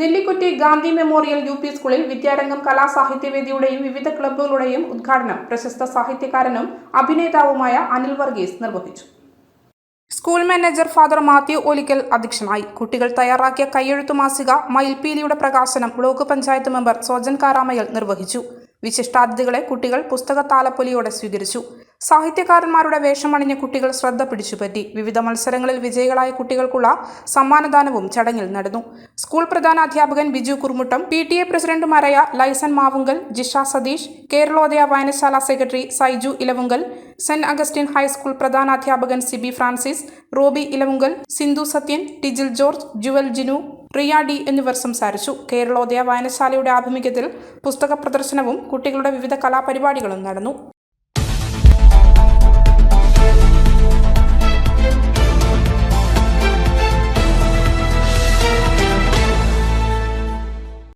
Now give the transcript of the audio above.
Nellikutty Gandhi memorial U P സ്കൂളിൽ വിദ്യാരംഗം കലാസാഹിത്യവേദിയുടെയും വിവിധ ക്ലബ്ബുകളുടെയും ഉദ്ഘാടനം പ്രശസ്ത സാഹിത്യകാരനും അഭിനേതാവുമായ അനിൽ വർഗീസ് നിർവഹിച്ചു. School manager father Mathew Olickal അധ്യക്ഷനായി. കുട്ടികൾ തയ്യാറാക്കിയ കയ്യെഴുത്തു മാസിക മയിൽപീലിയുടെ പ്രകാശനം ബ്ലോക്ക് പഞ്ചായത്ത് മെമ്പർ സോജൻ കാരാമയൽ നിർവഹിച്ചു. വിശിഷ്ടാതിഥികളെ കുട്ടികൾ പുസ്തക താലപ്പൊലിയോടെ സ്വീകരിച്ചു. സാഹിത്യകാരന്മാരുടെ വേഷമണിഞ്ഞ കുട്ടികൾ ശ്രദ്ധ പിടിച്ചുപറ്റി. വിവിധ മത്സരങ്ങളിൽ വിജയികളായ കുട്ടികൾക്കുള്ള സമ്മാനദാനവും ചടങ്ങിൽ നടന്നു. സ്കൂൾ പ്രധാന അധ്യാപകൻ Biju Kurumuttam P T A പ്രസിഡന്റുമാരായ ലൈസൻ മാവുങ്കൽ ജിഷ സതീഷ് കേരളോദയ വായനശാല secretary Saiju Elavunkal saint Augustine high school പ്രധാന അധ്യാപകൻ Siby Francis Roby Elavunkal Sindhu Sathyan Tijil George Jual Jinu Riya D എന്നിവർ സംസാരിച്ചു. കേരളോദയ വായനശാലയുടെ ആഭിമുഖ്യത്തിൽ പുസ്തക പ്രദർശനവും കുട്ടികളുടെ വിവിധ കലാപരിപാടികളും നടന്നു.